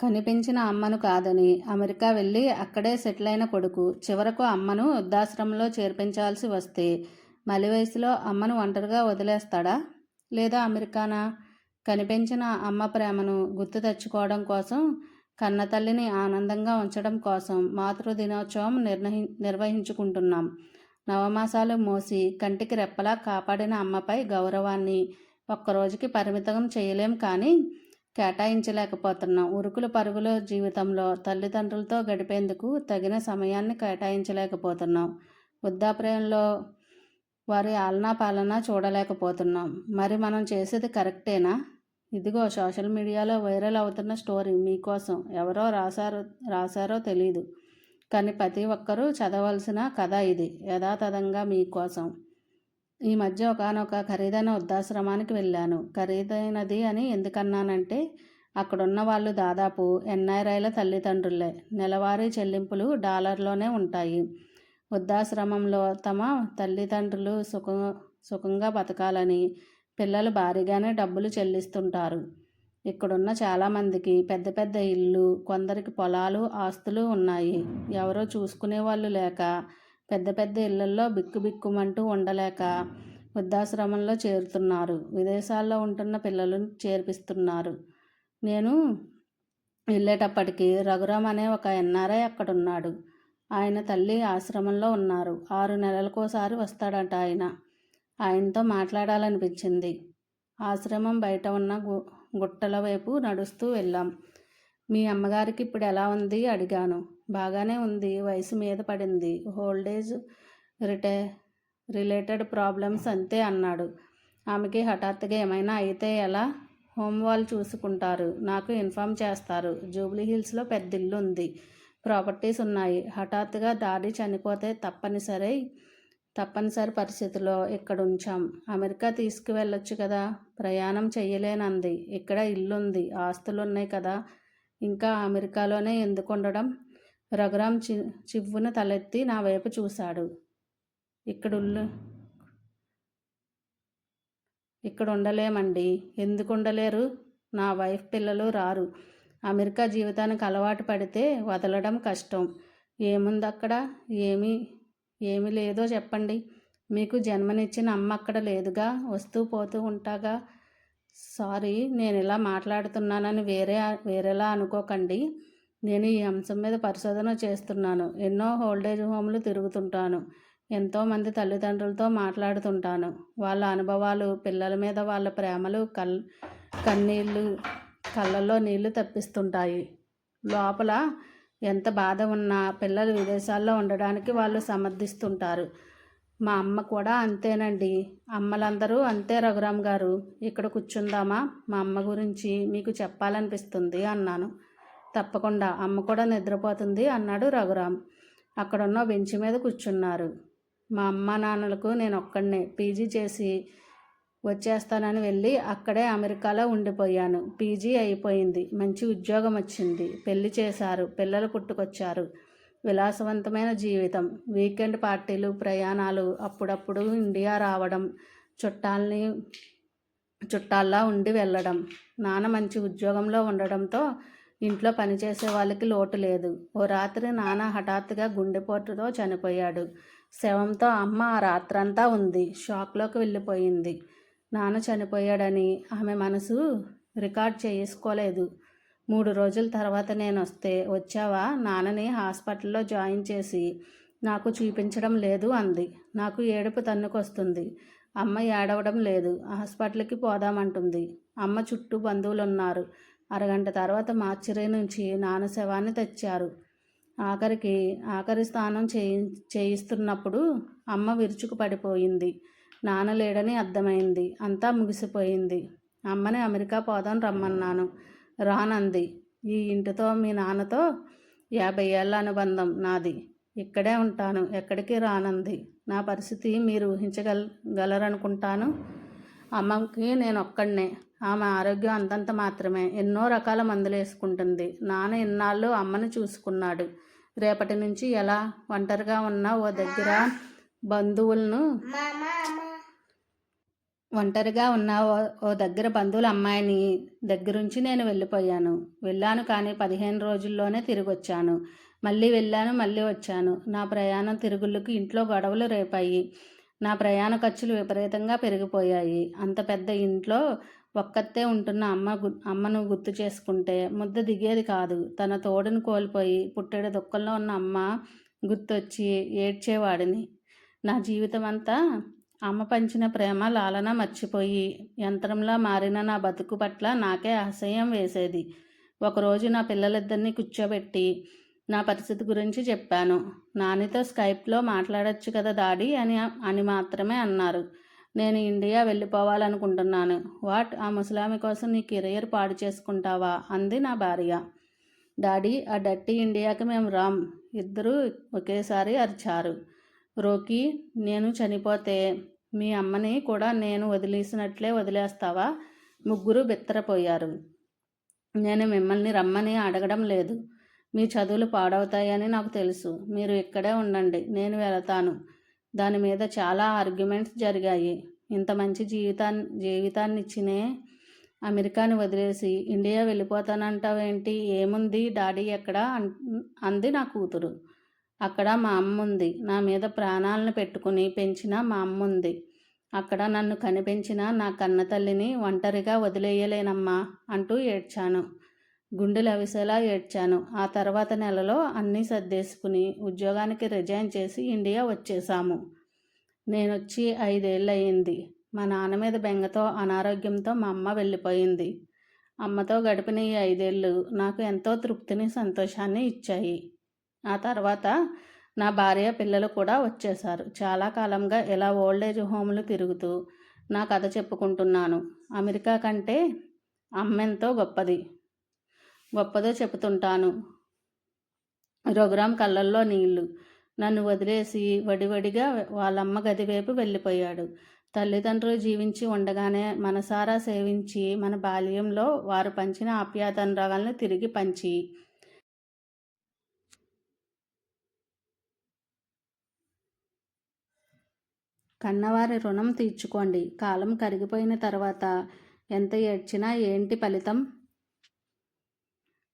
కనిపించిన అమ్మను కాదని అమెరికా వెళ్ళి అక్కడే సెటిల్ అయిన కొడుకు చివరకు అమ్మను వృద్ధాశ్రమంలో చేర్పించాల్సి వస్తే మలి వయసులో అమ్మను ఒంటరిగా వదిలేస్తాడా? లేదా అమెరికానా? కనిపించిన అమ్మ ప్రేమను గుర్తు తెచ్చుకోవడం కోసం కన్న తల్లిని ఆనందంగా ఉంచడం కోసం మాతృ దినోత్సవం నిర్ణహి నిర్వహించుకుంటున్నాం. నవమాసాలు మోసి కంటికి రెప్పలా కాపాడిన అమ్మపై గౌరవాన్ని ఒక్కరోజుకి పరిమితం చేయలేం కానీ కేటాయించలేకపోతున్నాం. ఉరుకుల పరుగుల జీవితంలో తల్లిదండ్రులతో గడిపేందుకు తగిన సమయాన్ని కేటాయించలేకపోతున్నాం. వృద్ధాప్రాయంలో వారి ఆలనా పాలన చూడలేకపోతున్నాం. మరి మనం చేసేది కరెక్టేనా? ఇదిగో సోషల్ మీడియాలో వైరల్ అవుతున్న స్టోరీ మీకోసం ఎవరో రాశారో రాశారో తెలీదు. కానీ ప్రతి ఒక్కరూ చదవలసిన కథ ఇది. యథాతథంగా మీకోసం. ఈ మధ్య ఒకనొక ఖరీదైన వృద్ధాశ్రమానికి వెళ్ళాను. ఖరీదైనది అని ఎందుకన్నానంటే అక్కడున్న వాళ్ళు దాదాపు ఎన్ఆర్ఐల తల్లిదండ్రులే. నెలవారీ చెల్లింపులు డాలర్లోనే ఉంటాయి. వృద్ధాశ్రమంలో తమ తల్లిదండ్రులు సుఖ సుఖంగా బతకాలని పిల్లలు భారీగానే డబ్బులు చెల్లిస్తుంటారు. ఇక్కడున్న చాలామందికి పెద్ద పెద్ద ఇల్లు కొందరికి పొలాలు ఆస్తులు ఉన్నాయి. ఎవరో చూసుకునే వాళ్ళు లేక పెద్ద పెద్ద ఇళ్ళల్లో బిక్కుబిక్కుమంటూ ఉండలేక వృద్ధాశ్రమంలో చేరుతున్నారు. విదేశాల్లో ఉంటున్న పిల్లలను చేర్పిస్తున్నారు. నేను వెళ్ళేటప్పటికి రఘురామ్ అనే ఒక ఎన్ఆర్ఐ అక్కడున్నాడు. ఆయన తల్లి ఆశ్రమంలో ఉన్నారు. ఆరు నెలలకోసారి వస్తాడట ఆయన. ఆయనతో మాట్లాడాలనిపించింది. ఆశ్రమం బయట ఉన్న గు గుట్టల వైపు నడుస్తూ వెళ్ళాం. మీ అమ్మగారికి ఇప్పుడు ఎలా ఉంది? అడిగాను. బాగానే ఉంది వయసు మీద పడింది. హోల్డేజ్ రిటై రిలేటెడ్ ప్రాబ్లమ్స్ అంతే అన్నాడు. ఆమెకి హఠాత్తుగా ఏమైనా అయితే ఎలా? హోమ్ వాళ్ళు చూసుకుంటారు. నాకు ఇన్ఫామ్ చేస్తారు. జూబ్లీ హిల్స్లో పెద్ద ఇల్లు ఉంది ప్రాపర్టీస్ ఉన్నాయి. హఠాత్తుగా దాడి చనిపోతే తప్పనిసరి తప్పనిసరి పరిస్థితిలో ఇక్కడ ఉంచాం అమెరికా తీసుకువెళ్ళొచ్చు కదా? ప్రయాణం చెయ్యలేనంది. ఇక్కడ ఇల్లుంది. ఆస్తులు ఉన్నాయి కదా? ఇంకా అమెరికాలోనే ఎందుకు ఉండడం రఘురామ్ చి చివ్వున తలెత్తి నా వైపు చూశాడు. ఇక్కడ ఇక్కడ ఉండలేమండి ఎందుకు ఉండలేరు నా వైఫ్ పిల్లలు రారు. అమెరికా జీవితానికి అలవాటు పడితే వదలడం కష్టం. ఏముంది అక్కడ ఏమీ ఏమి లేదో చెప్పండి. మీకు జన్మనిచ్చిన అమ్మ అక్కడ లేదుగా? వస్తూ పోతూ ఉంటాగా? సారీ నేను ఇలా మాట్లాడుతున్నానని వేరే వేరేలా అనుకోకండి. నేను ఈ అంశం మీద పరిశోధన చేస్తున్నాను. ఎన్నో హోల్డేజ్ హోమ్లు తిరుగుతుంటాను. ఎంతోమంది తల్లిదండ్రులతో మాట్లాడుతుంటాను. వాళ్ళ అనుభవాలు పిల్లల మీద వాళ్ళ ప్రేమలు కల్ కన్నీళ్ళు కళ్ళల్లో నీళ్ళు తప్పిస్తుంటాయి. లోపల ఎంత బాధ ఉన్నా పిల్లలు విదేశాల్లో ఉండడానికి వాళ్ళు సమర్థిస్తుంటారు. మా అమ్మ కూడా అంతేనండి. అమ్మలందరూ అంతే రఘురామ్ గారు. ఇక్కడ కూర్చుందామా? మా అమ్మ గురించి మీకు చెప్పాలనిపిస్తుంది అన్నాను. తప్పకుండా అమ్మ కూడా నిద్రపోతుంది అన్నాడు రఘురామ్. అక్కడున్న బెంచ్ మీద కూర్చున్నారు. మా అమ్మ నాన్నలకు నేను ఒక్కడనే పీజీ చేసి వచ్చేస్తానని వెళ్ళి అక్కడే అమెరికాలో ఉండిపోయాను. పీజీ అయిపోయింది. మంచి ఉద్యోగం వచ్చింది. పెళ్ళి చేశారు. పిల్లలు పుట్టుకొచ్చారు. విలాసవంతమైన జీవితం. వీకెండ్ పార్టీలు ప్రయాణాలు అప్పుడప్పుడు ఇండియా రావడం చుట్టాలని చుట్టాల్లా ఉండి వెళ్ళడం నాన్న మంచి ఉద్యోగంలో ఉండడంతో ఇంట్లో పనిచేసే వాళ్ళకి లోటు లేదు. ఓ రాత్రి నాన్న హఠాత్తుగా గుండెపోటుతో చనిపోయాడు. శవంతో అమ్మ ఆ రాత్రంతా ఉంది. షాక్లోకి వెళ్ళిపోయింది. నాన్న చనిపోయాడని ఆమె మనసు రికార్డ్ చేసుకోలేదు. మూడు రోజుల తర్వాత నేను వస్తే వచ్చావా? నాన్నని హాస్పిటల్లో జాయిన్ చేసి నాకు చూపించడం లేదు అంది. నాకు ఏడుపు తన్నుకొస్తుంది. అమ్మ ఏడవడం లేదు. హాస్పిటల్కి పోదామంటుంది. అమ్మ చుట్టూ బంధువులు ఉన్నారు అరగంట తర్వాత మార్చిరీ నుంచి నాన్న శవాన్ని తెచ్చారు. ఆఖరికి ఆఖరి స్నానం చేయి చేయిస్తున్నప్పుడు అమ్మ విరుచుకు పడిపోయింది. నాన్న లేడని అర్థమైంది. అంతా ముగిసిపోయింది. అమ్మని అమెరికా పోదాం రమ్మన్నాను. రానంది. ఈ ఇంటితో మీ నాన్నతో యాభై ఏళ్ళ అనుబంధం నాది. ఇక్కడే ఉంటాను. ఎక్కడికి రానంది. నా పరిస్థితి మీరు ఊహించగల గలరనుకుంటాను. అమ్మకి నేను ఒక్కడనే ఆమె ఆరోగ్యం అంతంత మాత్రమే. ఎన్నో రకాల మందులు వేసుకుంటుంది నాన్న ఇన్నాళ్ళు అమ్మని చూసుకున్నాడు. రేపటి నుంచి ఎలా ఒంటరిగా ఉన్న ఓ దగ్గర బంధువులను ఒంటరిగా ఉన్న ఓ- ఓ దగ్గర బంధువుల అమ్మాయిని దగ్గరుంచి నేను వెళ్ళిపోయాను. వెళ్ళాను కానీ పదిహేను రోజుల్లోనే తిరిగి వచ్చాను మళ్ళీ వెళ్ళాను మళ్ళీ వచ్చాను. నా ప్రయాణం తిరుగుళ్ళకి ఇంట్లో గొడవలు రేపాయి. నా ప్రయాణ ఖర్చులు విపరీతంగా పెరిగిపోయాయి. అంత పెద్ద ఇంట్లో ఒక్కతే ఉంటున్న అమ్మ గు అమ్మను గుర్తు చేసుకుంటే ముద్ద దిగేది కాదు. తన తోడును కోల్పోయి పుట్టెడ దుఃఖంలో ఉన్న అమ్మ గుర్తొచ్చి ఏడ్చేవాడిని. నా జీవితం అంతా అమ్మ పంచిన ప్రేమ లాలన మర్చిపోయి యంత్రంలా మారిన నా బతుకు పట్ల నాకే అసహ్యం వేసేది. ఒకరోజు నా పిల్లలిద్దరినీ కూర్చోబెట్టి నా పరిస్థితి గురించి చెప్పాను. నానితో స్కైప్లో మాట్లాడొచ్చు కదా దాడి అని అని మాత్రమే అన్నారు. నేను ఇండియా వెళ్ళిపోవాలనుకుంటున్నాను. వాట్? ఆ ముసలామి కోసం నీ కెరియర్ పాడు చేసుకుంటావా? అంది నా భార్య. డాడీ ఆ డట్టి ఇండియాకి మేము రామ్ ఇద్దరూ ఒకేసారి అరిచారు. రోకి నేను చనిపోతే మీ అమ్మని కూడా నేను వదిలేసినట్లే వదిలేస్తావా? ముగ్గురు బిత్తరపోయారు. నేను మిమ్మల్ని రమ్మని అడగడం లేదు. మీ చదువులు పాడవుతాయని నాకు తెలుసు. మీరు ఇక్కడే ఉండండి. నేను వెళతాను. దాని మీద చాలా ఆర్గ్యుమెంట్స్ జరిగాయి. ఇంత మంచి జీవితాన్ని జీవితాన్ని ఇచ్చినే అమెరికాని వదిలేసి ఇండియా వెళ్ళిపోతానంటావేంటి? ఏముంది? డాడీ ఎక్కడ? అన్- అంది నా కూతురు. అక్కడ మా అమ్మ ఉంది. నా మీద ప్రాణాలను పెట్టుకుని పెంచిన మా అమ్మ ఉంది. అక్కడ నన్ను కనిపించిన నా కన్న తల్లిని ఒంటరిగా వదిలేయలేనమ్మా అంటూ ఏడ్చాను. గుండెలు అవిసేలా ఏడ్చాను. ఆ తర్వాత నెలలో అన్నీ సర్దేసుకుని ఉద్యోగానికి రిజైన్ చేసి ఇండియా వచ్చేసాము. నేనొచ్చి ఐదేళ్ళు అయింది మా నాన్న మీద బెంగతో అనారోగ్యంతో మా అమ్మ వెళ్ళిపోయింది. అమ్మతో గడిపిన ఈ ఐదేళ్ళు నాకు ఎంతో తృప్తిని సంతోషాన్ని ఇచ్చాయి. ఆ తర్వాత నా భార్య పిల్లలు కూడా వచ్చేశారు. చాలా కాలంగా ఇలా ఓల్డేజ్ హోమ్లు తిరుగుతూ నా కథ చెప్పుకుంటున్నాను. అమెరికా కంటే అమ్మెంతో గొప్పది. గొప్పదో చెబుతుంటాను. రఘురామ్ కళ్ళల్లో నీళ్ళు నన్ను వదిలేసి వడివడిగా వాళ్ళమ్మ గదివైపు వెళ్ళిపోయాడు. తల్లిదండ్రులు జీవించి ఉండగానే మనసారా సేవించి మన బాల్యంలో వారు పంచిన ఆప్యాతనురాగాలను తిరిగి పంచి. కన్నవారి రుణం తీర్చుకోండి. కాలం కరిగిపోయిన తర్వాత ఎంత ఏడ్చినా ఏంటి ఫలితం?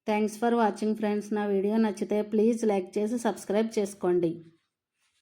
థ్యాంక్స్ ఫర్ వాచింగ్ ఫ్రెండ్స్ నా వీడియో నచ్చితే ప్లీజ్ లైక్ చేసి సబ్స్క్రైబ్ చేసుకోండి.